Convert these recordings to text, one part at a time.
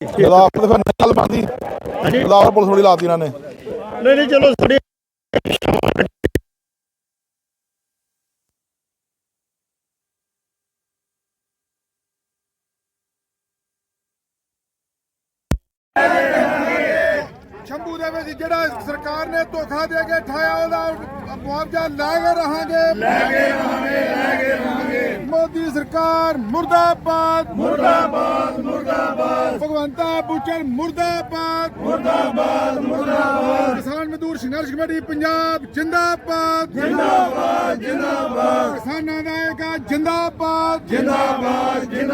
ਗਦਾਫ ਤੇ ਫਿਰ ਨਿਕਲ ਬੰਦੀ ਗਦਾਫ ਪੁਲਿਸ ਥੋੜੀ ਲਾਤੀ ਇਹਨਾਂ ਨੇ। ਨਹੀਂ ਨਹੀਂ ਚਲੋ ਸਾਡੇ ਸ਼ੰਭੂ ਦੇ ਵਿੱਚ ਜਿਹੜਾ ਸਰਕਾਰ ਨੇ ਧੋਖਾ ਦੇ ਕੇ ਠਾਇਆ ਉਹਦਾ ਮੁਆਵਜ਼ਾ ਲੈ ਕੇ ਰਹਾਂਗੇ। ਲੈ ਕੇ ਰਹਾਂਗੇ ਲੈ ਕੇ ਰਹਾਂਗੇ। ਮੋਦੀ ਸਰਕਾਰ ਮੁਰਦਾਬਾਦ। ਮੁਰਦਾਬਾਦ ਮੁਰਦਾਬਾਦ। ਭਗਵੰਤਾ ਬੁੱਚਰ ਮੁਰਦਾਬਾਦ। ਮੁਰਦਾਬਾਦ ਮੁਰਦਾਬਾਦ। ਕਿਸਾਨ ਮਜ਼ਦੂਰ ਸੰਘਰਸ਼ ਕਮੇਟੀ ਪੰਜਾਬ ਜਿੰਦਾਬਾਦ। ਜਿੰਦਾਬਾਦ ਜਿੰਦਾਬਾਦ। ਕਿਸਾਨਾਂ ਦਾ ਏਕਾ ਜਿੰਦਾਬਾਦ। ਜਿੰਦਾਬਾਦ ਜਿੰਦਾਬਾਦ।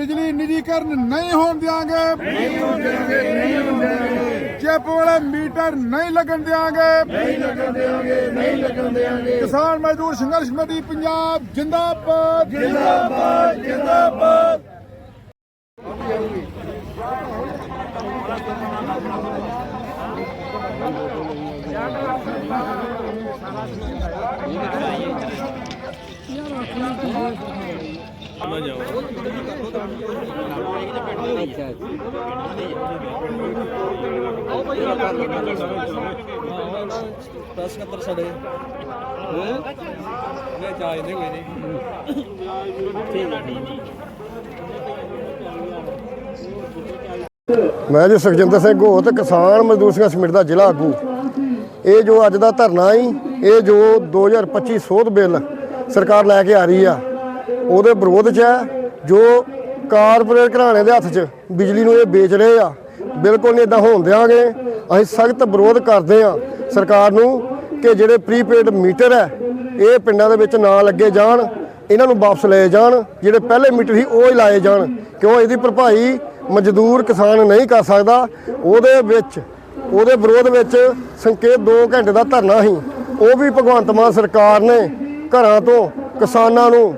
ਬਿਜਲੀ ਨਿਜੀਕਰਨ ਨਹੀਂ ਹੋਣ ਦਿਆਂਗੇ। ਨਹੀਂ ਹੋਣ ਦਿਆਂਗੇ ਨਹੀਂ ਹੋਣ ਦਿਆਂਗੇ। ਚਿੱਪ ਵਾਲੇ ਮੀਟਰ ਨਹੀਂ ਲੱਗਣ ਦਿਆਂਗੇ। ਨਹੀਂ ਲੱਗਣ ਦਿਆਂਗੇ ਨਹੀਂ ਲੱਗਣ ਦਿਆਂਗੇ। ਕਿਸਾਨ ਮਜ਼ਦੂਰ ਸੰਘਰਸ਼ ਕਮੇਟੀ ਪੰਜਾਬ ਜਿੰਦਾਬਾਦ। ਜਿੰਦਾਬਾਦ ਜਿੰਦਾਬਾਦ। ਮੈਂ ਜੀ ਸੁਖਜਿੰਦਰ ਸਿੰਘ ਘੋਤ ਕਿਸਾਨ ਮਜ਼ਦੂਰ ਸੰਘਰਸ਼ ਕਮੇਟੀ ਦਾ ਜ਼ਿਲ੍ਹਾ ਆਗੂ। ਇਹ ਜੋ ਅੱਜ ਦਾ ਧਰਨਾ ਹੀ ਇਹ ਜੋ 2025 ਸੋਧ ਬਿੱਲ ਸਰਕਾਰ ਲੈ ਕੇ ਆ ਰਹੀ ਆ, ਉਹਦੇ ਵਿਰੋਧ 'ਚ ਹੈ ਜੋ ਕਾਰਪੋਰੇਟ ਘਰਾਣੇ ਦੇ ਹੱਥ 'ਚ ਬਿਜਲੀ ਨੂੰ ਇਹ ਵੇਚ ਰਹੇ ਆ। ਬਿਲਕੁਲ ਨਹੀਂ ਇਦਾਂ ਹੋਣ ਦਿਆਂਗੇ। ਅਸੀਂ ਸਖਤ ਵਿਰੋਧ ਕਰਦੇ ਆ ਸਰਕਾਰ ਨੂੰ ਕਿ ਜਿਹੜੇ ਪ੍ਰੀਪੇਡ ਮੀਟਰ ਹੈ, ਇਹ ਪਿੰਡਾਂ ਦੇ ਵਿੱਚ ਨਾ ਲੱਗੇ ਜਾਣ, ਇਹਨਾਂ ਨੂੰ ਵਾਪਸ ਲਏ ਜਾਣ, ਜਿਹੜੇ ਪਹਿਲੇ ਮੀਟਰ ਸੀ ਉਹ ਹੀ ਲਾਏ ਜਾਣ। ਕਿਉਂ? ਇਹਦੀ ਭਰਪਾਈ ਮਜ਼ਦੂਰ ਕਿਸਾਨ ਨਹੀਂ ਕਰ ਸਕਦਾ। ਉਹਦੇ ਵਿੱਚ, ਉਹਦੇ ਵਿਰੋਧ ਵਿੱਚ ਸੰਕੇਤ 2 ਘੰਟੇ ਦਾ ਧਰਨਾ ਸੀ। ਉਹ ਵੀ ਭਗਵੰਤ ਮਾਨ ਸਰਕਾਰ ਨੇ ਘਰਾਂ ਤੋਂ ਕਿਸਾਨਾਂ ਨੂੰ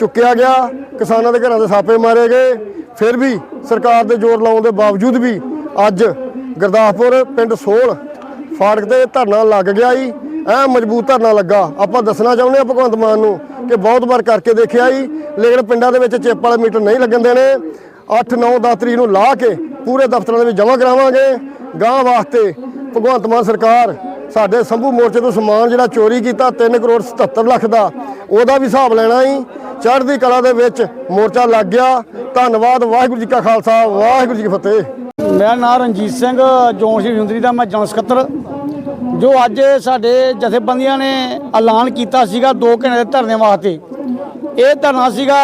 ਚੁੱਕਿਆ ਗਿਆ, ਕਿਸਾਨਾਂ ਦੇ ਘਰਾਂ ਦੇ ਸਾਪੇ ਮਾਰੇ ਗਏ। ਫਿਰ ਵੀ ਸਰਕਾਰ ਦੇ ਜ਼ੋਰ ਲਾਉਣ ਦੇ ਬਾਵਜੂਦ ਵੀ ਅੱਜ ਗੁਰਦਾਸਪੁਰ, ਪਿੰਡ ਸੋਲ ਫਾੜਕ ਤੇ ਧਰਨਾ ਲੱਗ ਗਿਆ ਜੀ। ਐ ਮਜ਼ਬੂਤ ਧਰਨਾ ਲੱਗਾ। ਆਪਾਂ ਦੱਸਣਾ ਚਾਹੁੰਦੇ ਆ ਭਗਵੰਤ ਮਾਨ ਨੂੰ ਕਿ ਬਹੁਤ ਵਾਰ ਕਰਕੇ ਦੇਖਿਆ ਜੀ, ਲੇਕਿਨ ਪਿੰਡਾਂ ਦੇ ਵਿੱਚ ਚਿੱਪ ਵਾਲੇ ਮੀਟਰ ਨਹੀਂ ਲੱਗਣ ਦੇਣੇ। 8 9 10 ਤਰੀਕ ਨੂੰ ਲਾ ਕੇ ਪੂਰੇ ਦਫ਼ਤਰਾਂ ਦੇ ਵਿੱਚ ਜਮ੍ਹਾਂ ਕਰਾਵਾਂਗੇ। ਗਾਂ ਵਾਸਤੇ ਭਗਵੰਤ ਮਾਨ ਸਰਕਾਰ ਸਾਡੇ ਸੰਭੂ ਮੋਰਚੇ ਤੋਂ ਸਮਾਨ ਜਿਹੜਾ ਚੋਰੀ ਕੀਤਾ 3 ਕਰੋੜ 77 ਲੱਖ ਦਾ, ਉਹਦਾ ਵੀ ਹਿਸਾਬ ਲੈਣਾ ਹੀ ਚੜ੍ਹਦੀ ਕਲਾ ਦੇ ਵਿੱਚ ਮੋਰਚਾ ਲੱਗ ਗਿਆ। ਧੰਨਵਾਦ, ਵਾਹਿਗੁਰੂ ਜੀ ਕਾ ਖਾਲਸਾ, ਵਾਹਿਗੁਰੂ ਜੀ ਕੀ ਫਤਿਹ। ਮੈਂ ਨਾਂ ਰਣਜੀਤ ਸਿੰਘ, ਜੋਨ ਸ਼੍ਰੀ ਹੁੰਦਰੀ ਦਾ, ਮੈਂ ਜਨਰਲ ਸਕੱਤਰ। ਜੋ ਅੱਜ ਸਾਡੇ ਜਥੇਬੰਦੀਆਂ ਨੇ ਐਲਾਨ ਕੀਤਾ ਸੀਗਾ 2 ਘੰਟੇ ਦੇ ਧਰਨੇ ਵਾਸਤੇ, ਇਹ ਧਰਨਾ ਸੀਗਾ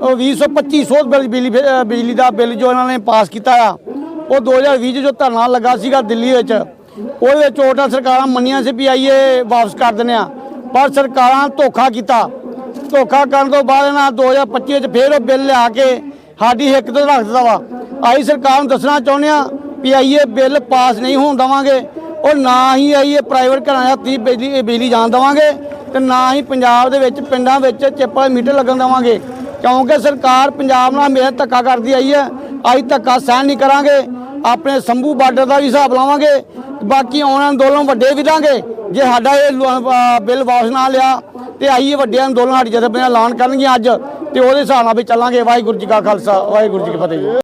ਉਹ 2025 ਸੋਧ ਬਿੱਲ ਬਿਜਲੀ ਬਿਜਲੀ ਦਾ ਬਿੱਲ ਜੋ ਇਹਨਾਂ ਨੇ ਪਾਸ ਕੀਤਾ ਆ, ਉਹ 2020 ਚ ਜੋ ਧਰਨਾ ਲੱਗਾ ਸੀਗਾ ਦਿੱਲੀ ਵਿੱਚ ਉਹਦੇ ਵਿੱਚ ਸਰਕਾਰਾਂ ਮੰਨੀਆਂ ਸੀ ਵੀ ਆਈਏ, ਵਾਪਸ ਕਰ ਦਿੰਦੇ ਆ। ਪਰ ਸਰਕਾਰਾਂ ਧੋਖਾ ਕੀਤਾ। ਧੋਖਾ ਕਰਨ ਤੋਂ ਬਾਅਦ ਇਹਨਾਂ 2025 'ਚ ਫੇਰ ਉਹ ਬਿੱਲ ਲਿਆ ਕੇ ਸਾਡੀ ਹਿੱਕ ਤੇ ਰੱਖ ਦਿੱਤਾ ਵਾ। ਆਈ ਸਰਕਾਰ ਨੂੰ ਦੱਸਣਾ ਚਾਹੁੰਦੇ ਆ ਵੀ ਆਈਏ, ਬਿੱਲ ਪਾਸ ਨਹੀਂ ਹੋਣ ਦਵਾਂਗੇ। ਔਰ ਨਾ ਹੀ ਆਈਏ ਪ੍ਰਾਈਵੇਟ ਘਰਾਂ ਦਾ ਤੀ ਬਿਜਲੀ ਬਿਜਲੀ ਜਾਣ ਦਵਾਂਗੇ ਤੇ ਨਾ ਹੀ ਪੰਜਾਬ ਦੇ ਵਿੱਚ, ਪਿੰਡਾਂ ਵਿੱਚ ਚਿੱਪਾਂ ਮੀਟਰ ਲੱਗਣ ਦਵਾਂਗੇ। ਕਿਉਂਕਿ ਸਰਕਾਰ ਪੰਜਾਬ ਨਾਲ ਮੇਰਾ ਧੱਕਾ ਕਰਦੀ ਆਈ ਹੈ। ਅਸੀਂ ਧੱਕਾ ਸਹਿਣ ਨਹੀਂ ਕਰਾਂਗੇ। ਆਪਣੇ ਸੰਭੂ ਬਾਰਡਰ ਦਾ ਵੀ ਹਿਸਾਬ ਲਾਵਾਂਗੇ। ਬਾਕੀ ਆਉਣ ਅੰਦੋਲਨ ਵੱਡੇ ਵੀ ਦਾਂਗੇ ਜੇ ਸਾਡਾ ਇਹ ਬਿੱਲ ਵਾਪਸ ਨਾ ਲਿਆ, ਤੇ ਆਈਏ ਵੱਡੇ ਅੰਦੋਲਨ ਸਾਡੀ ਜਥੇਬੰਦੀਆਂ ਐਲਾਨ ਕਰਨਗੀਆਂ ਅੱਜ, ਤੇ ਉਹਦੇ ਹਿਸਾਬ ਨਾਲ ਵੀ ਚੱਲਾਂਗੇ। ਵਾਹਿਗੁਰੂ ਜੀ ਕਾ ਖਾਲਸਾ, ਵਾਹਿਗੁਰੂ ਜੀ ਕੀ ਫਤਿਹ ਜੀ।